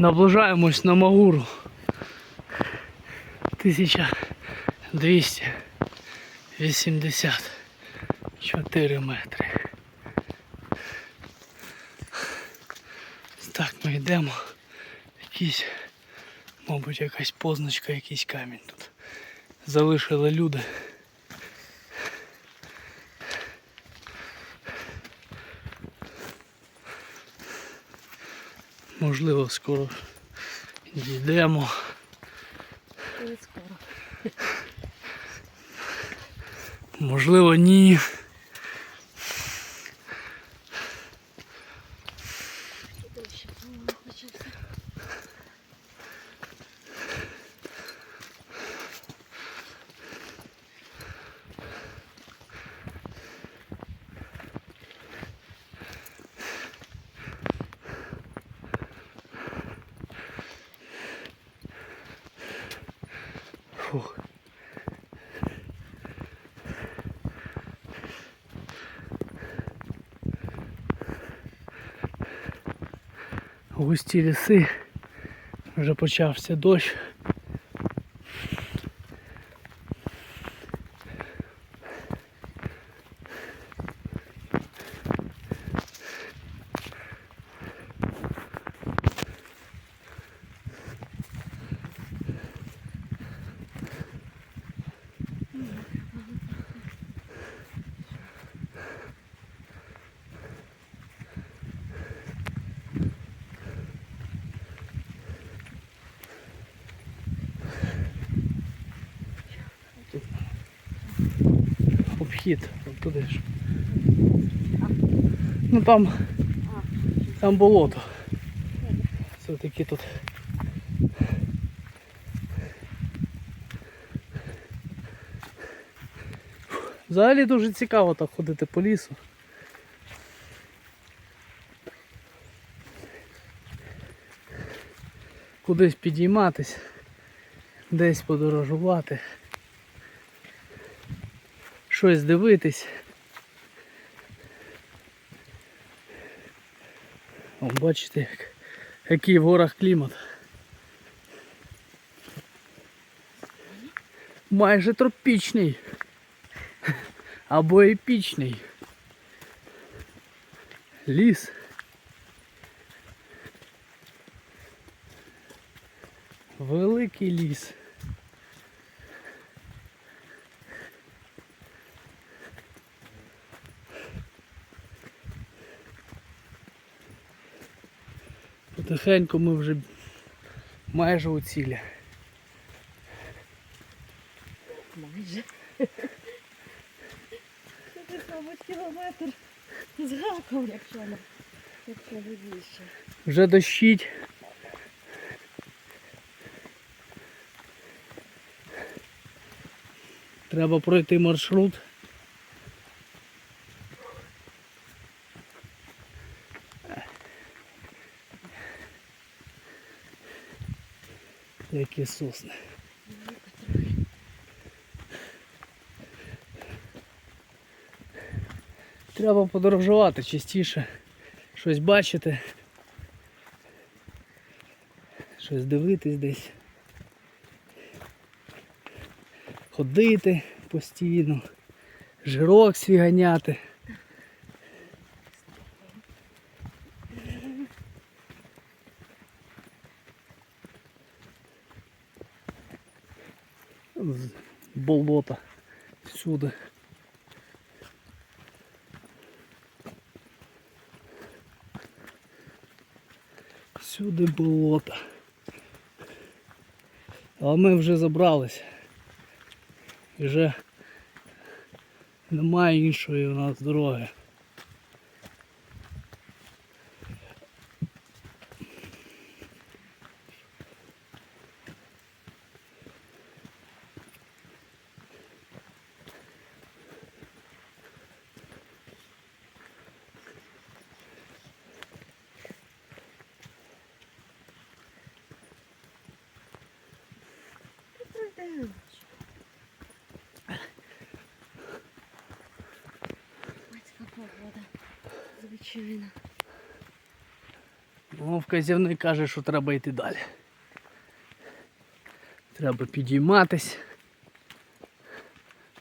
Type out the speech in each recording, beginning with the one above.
Наближаємось на Магуру. 1284 метри. Так, ми йдемо. Якийсь, мабуть, якась позначка, якийсь камінь тут. Залишили люди. Можливо, скоро дійдемо. Скоро. Можливо, ні. Дощ помалу почався. Фух. Густі ліси, вже почався дощ. От туди ж. Ну там, там болото. Це такі тут. Взагалі дуже цікаво так ходити по лісу. Кудись підійматись, десь подорожувати, щось дивитись. Бачите, як, який в горах клімат. Майже тропічний. Або епічний. Ліс. Великий ліс. Потихеньку ми вже майже у цілі. Майже. Це мабуть, кілометр з гаком, якщо не, якщо не більше. Вже дощить. Треба пройти маршрут. Які сосни. Треба подорожувати частіше, щось бачити, щось дивитись десь, ходити постійно, жирок свій ганяти. З болота всюди. Всюди болото. Але ми вже забрались. І вже немає іншої у нас дороги. Погода. Звичайно. Ну, каже, що треба йти далі. Треба підійматись.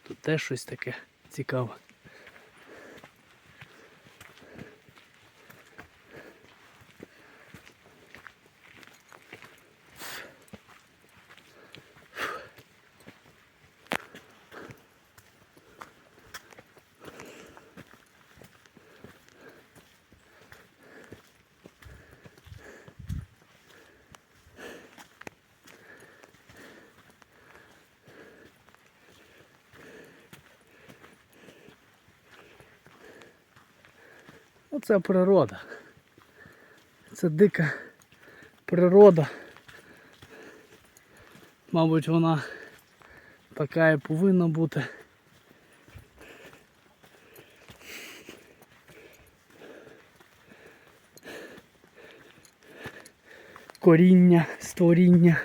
Тут теж щось таке цікаве. Оце природа. Це дика природа. Мабуть, вона така і повинна бути. Коріння, створіння.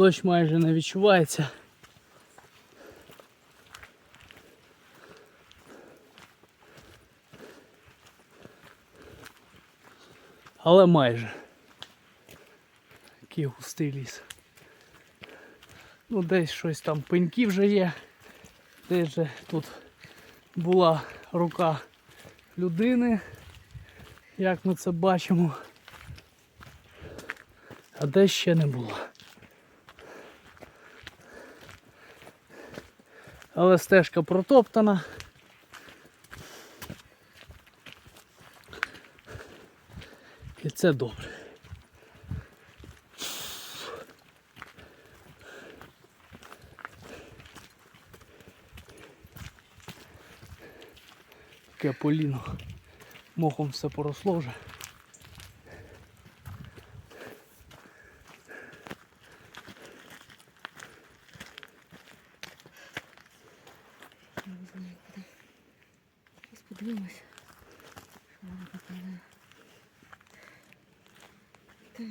Дощ майже не відчувається. Але майже. Який густий ліс. Ну, десь щось там пеньки вже є. Десь же тут була рука людини, як ми це бачимо. А десь ще не було. Але стежка протоптана. І це добре. Таке поліно. Мохом все поросло вже. Не знаю куди. Зараз подивимось. Що вона показує. Так.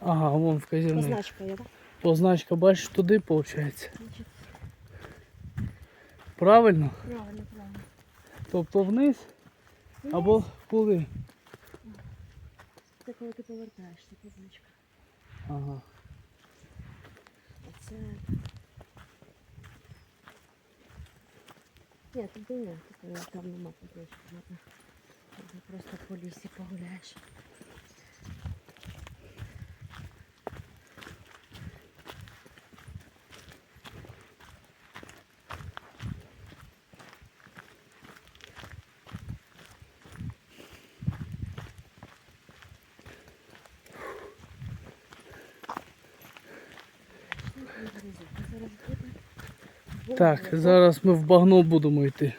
Ага, вон вказівник. Позначка є, так? Позначка, бачиш, туди виходить. Правильно? правильно, правильно. Тобто вниз або куди? Коли ти повертаєшся, позначка. Ага. Оце. це... Ні, тут не, там нема позначки. Просто по лісі погуляєш. Так, зараз ми в багно будемо йти.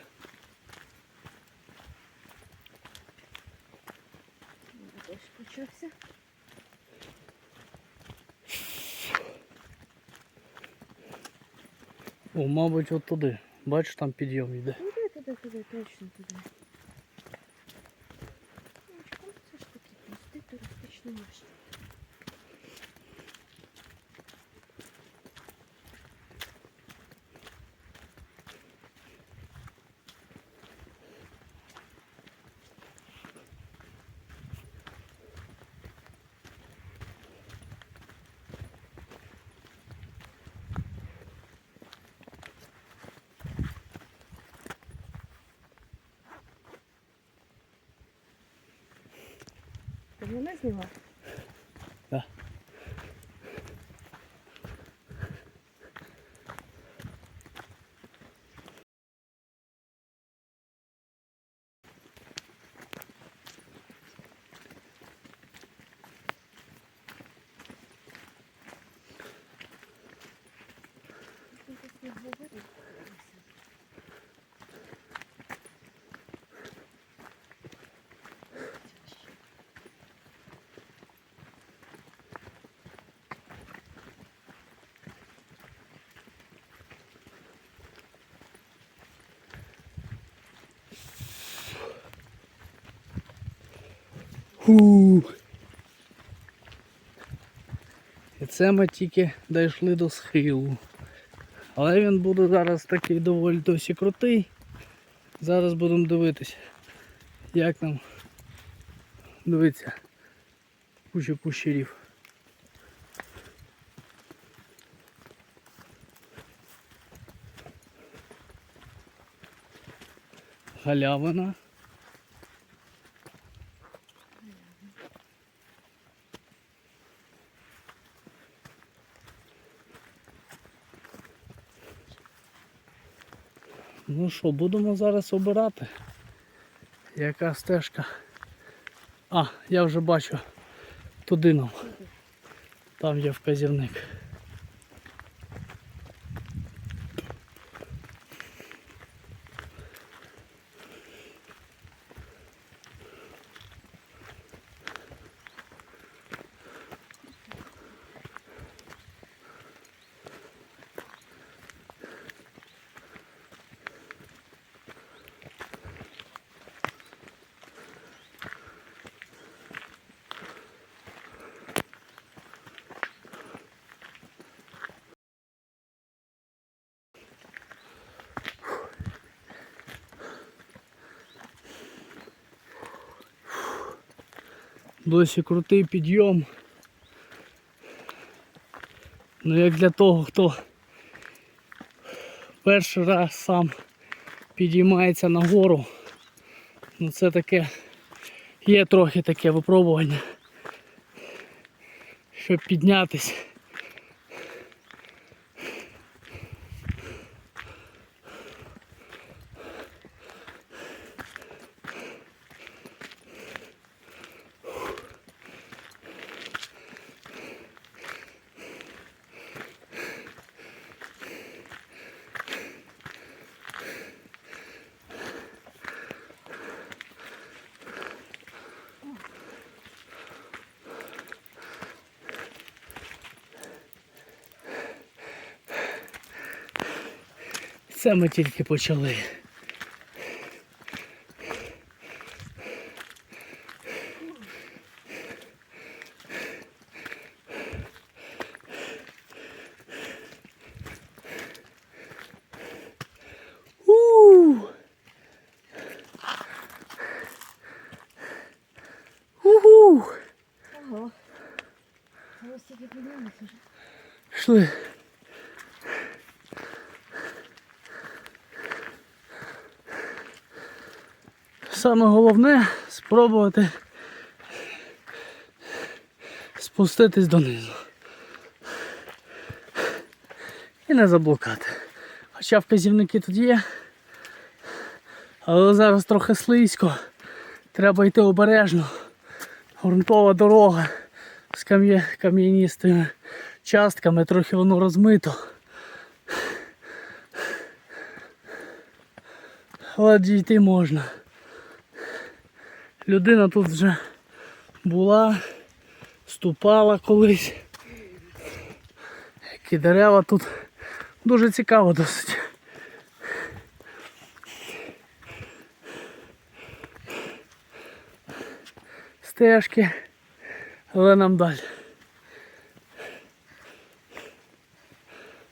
О, мабуть, от туди. Бачиш, там підйом йде. Туди, туди, туди, точно туди. Ну, це ж такий простий туристичний маршрут? Ти мене Фу. І це ми тільки дійшли до схилу. Але він буде зараз такий доволі досі крутий. Зараз будемо дивитись, як нам дивиться куча кущерів. Галявина. Ну що, будемо зараз обирати. Яка стежка? А, я вже бачу туди нам. Там є вказівник. Досі крутий підйом. Ну як для того, хто перший раз сам підіймається на гору, ну це таке, є трохи таке випробування, щоб піднятись. Це ми тільки почали. У! Уху! Ого. Ось тільки піднялися вже. Пішли. Саме головне спробувати спуститись донизу. І не заблукати. Хоча вказівники тут є. Але зараз трохи слизько. Треба йти обережно. Грунтова дорога з кам'яністими частками, трохи воно розмито. Але дійти можна. Людина тут вже була, ступала колись. Які дерева тут дуже цікаво досить. Стежки, але нам далі.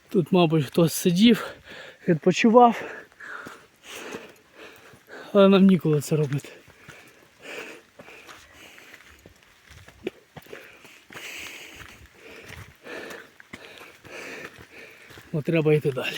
Тут, мабуть, хтось сидів, відпочивав. Але нам ніколи це робити. Бо треба йти далі.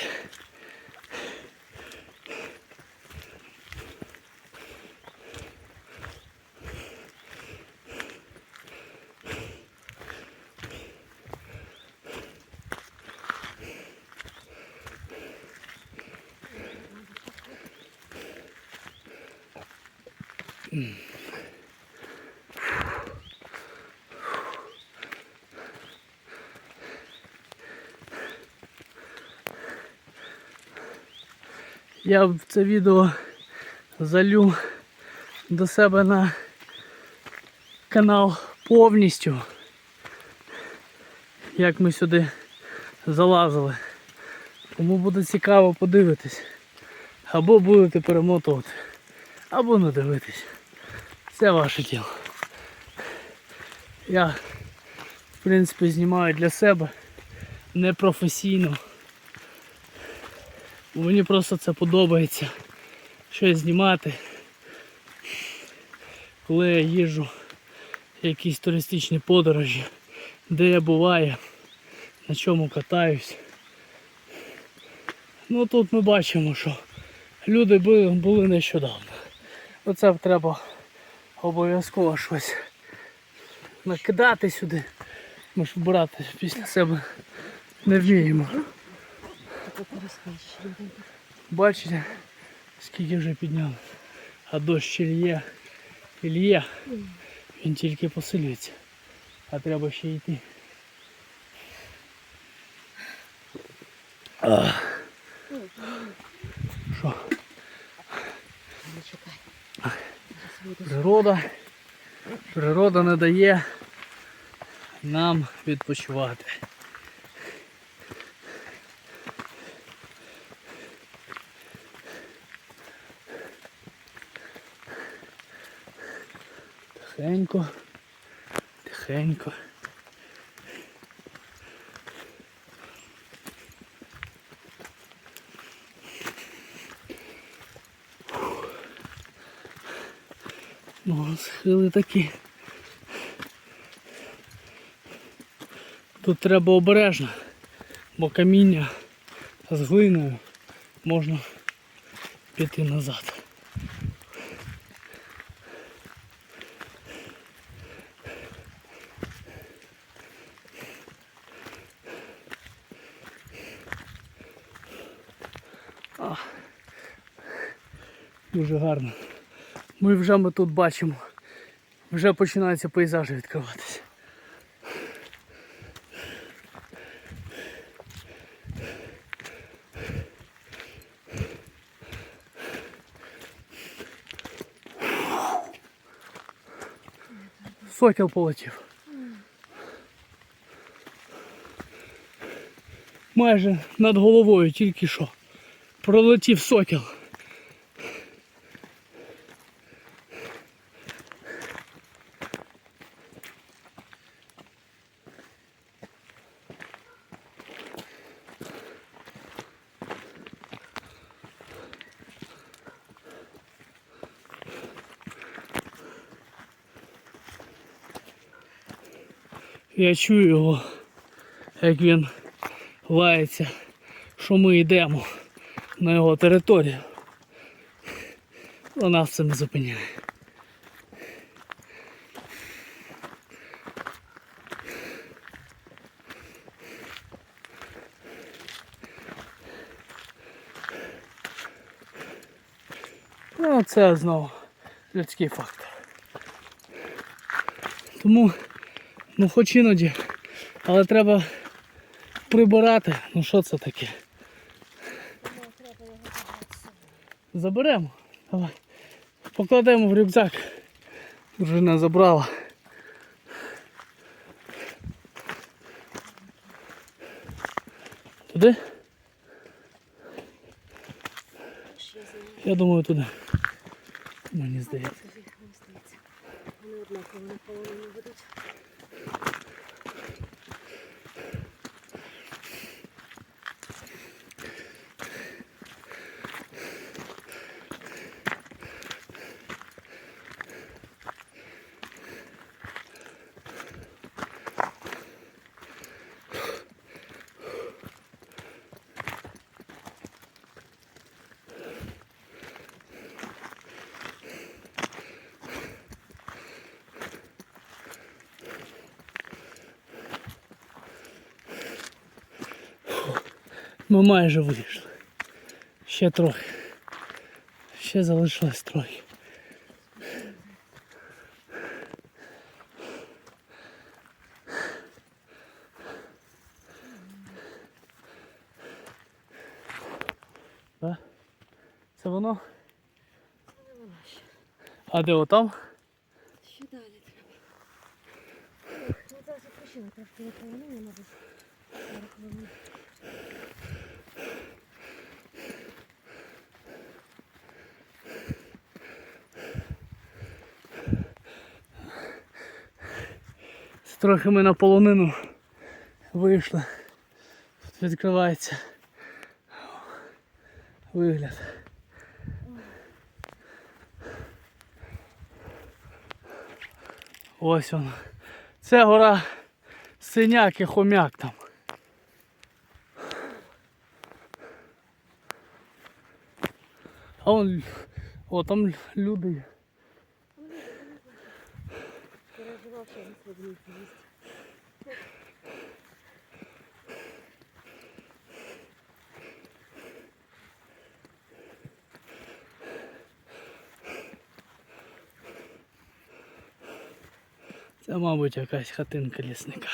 Я в це відео залю до себе на канал повністю. Як ми сюди залазили. Кому буде цікаво подивитись. Або будете перемотувати, або не дивитись. Це ваше діло. Я, в принципі, знімаю для себе непрофесійно. Мені просто це подобається. Щось знімати. Коли я їжджу в якісь туристичні подорожі, де я буваю, на чому катаюсь. Ну тут ми бачимо, що люди були, нещодавно. Оце треба обов'язково щось накидати сюди. Ми ж вбирати після себе не вміємо. Бачите, скільки вже підняли. А дощ. І лє. Він тільки посилюється. А треба ще йти. Що? Природа. Природа не дає нам відпочивати. Тихенько, тихенько. Ну, схили такі. Тут треба обережно, бо каміння з глиною можна піти назад. Дуже гарно. Ми вже ми тут бачимо. Вже починаються пейзажі відкриватися. Сокіл полетів. Майже над головою тільки що. Пролетів сокіл. Я чую його, як він лається, що ми йдемо на його територію. Нас це не зупиняє. Ну, це знову людський фактор. Тому Ну хоч іноді, але треба прибирати. Ну що це таке? Заберемо. Давай. Покладемо в рюкзак. Дружина забрала. Туди? Я думаю туди. Мені здається. Вони однаково наполовину будуть. Ми майже вийшли. Ще трохи. Ще залишилось трохи. Це воно? А де отам? Ще далі треба. Ох, Ну зараз відпочили трошки від полонини, мабуть. Пару хвилин. Трохи ми на полонину вийшли. Тут відкривається вигляд. Ось воно. Це гора синяк і хомяк там. А вон, о, там люди. Сьогодні їсти. Це, мабуть, якась хатинка лісника.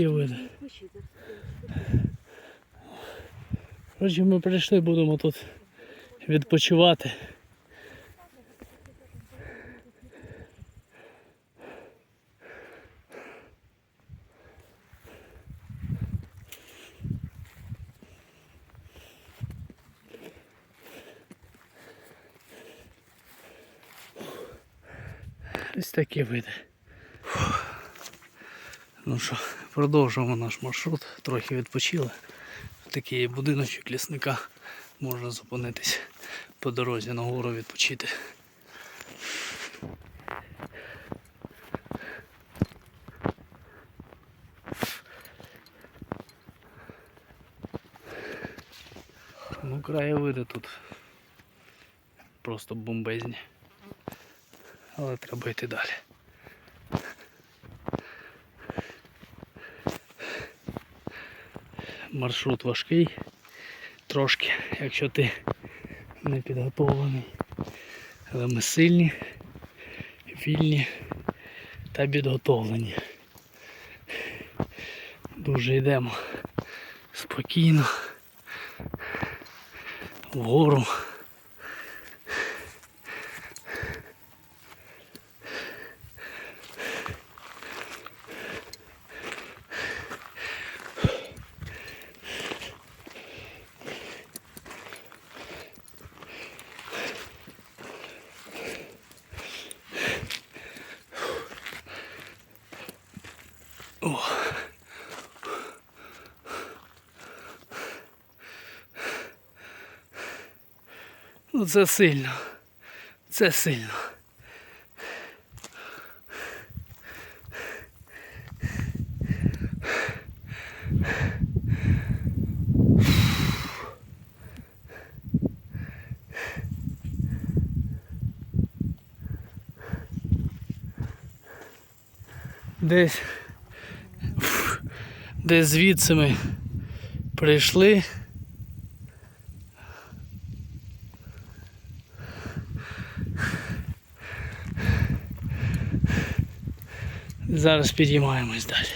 Такі види. Ми прийшли, будемо тут відпочивати. Ось такі види. Ну що, продовжуємо наш маршрут, трохи відпочили. Такий будиночок лісника. Можна зупинитись по дорозі на гору відпочити. Ну, краєвиди тут просто бомбезні. Але треба йти далі. Маршрут важкий трошки, якщо ти не підготовлений. Але ми сильні, вільні та підготовлені. Дуже йдемо спокійно вгору. Це сильно. Це сильно. Десь десь звідси ми прийшли. Зараз підіймаємось далі.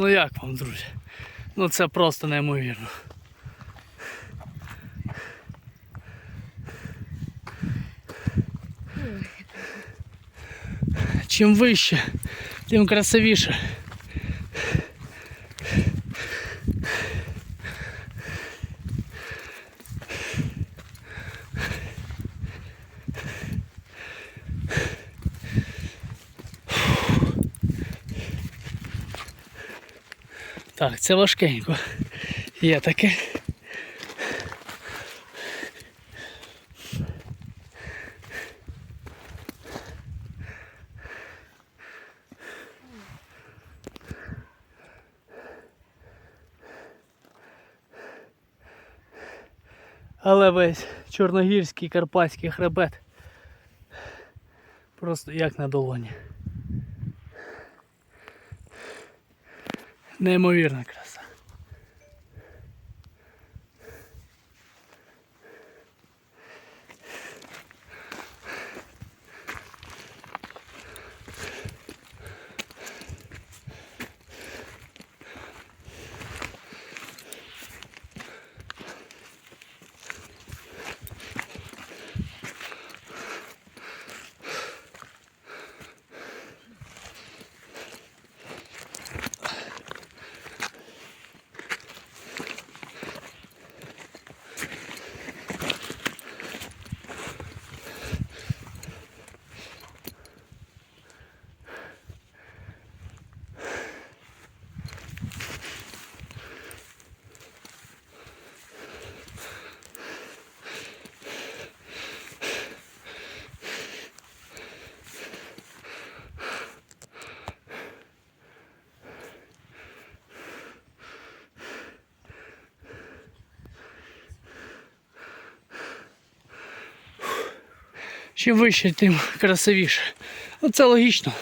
Ну як вам, друзі? Ну це просто неймовірно. Чим вище, тим красивіше. це важкенько. Є таке. Але весь чорногірський карпатський хребет просто як на долоні. Неймовірна краса. Чим вище, тим красивіше. Ну це логічно.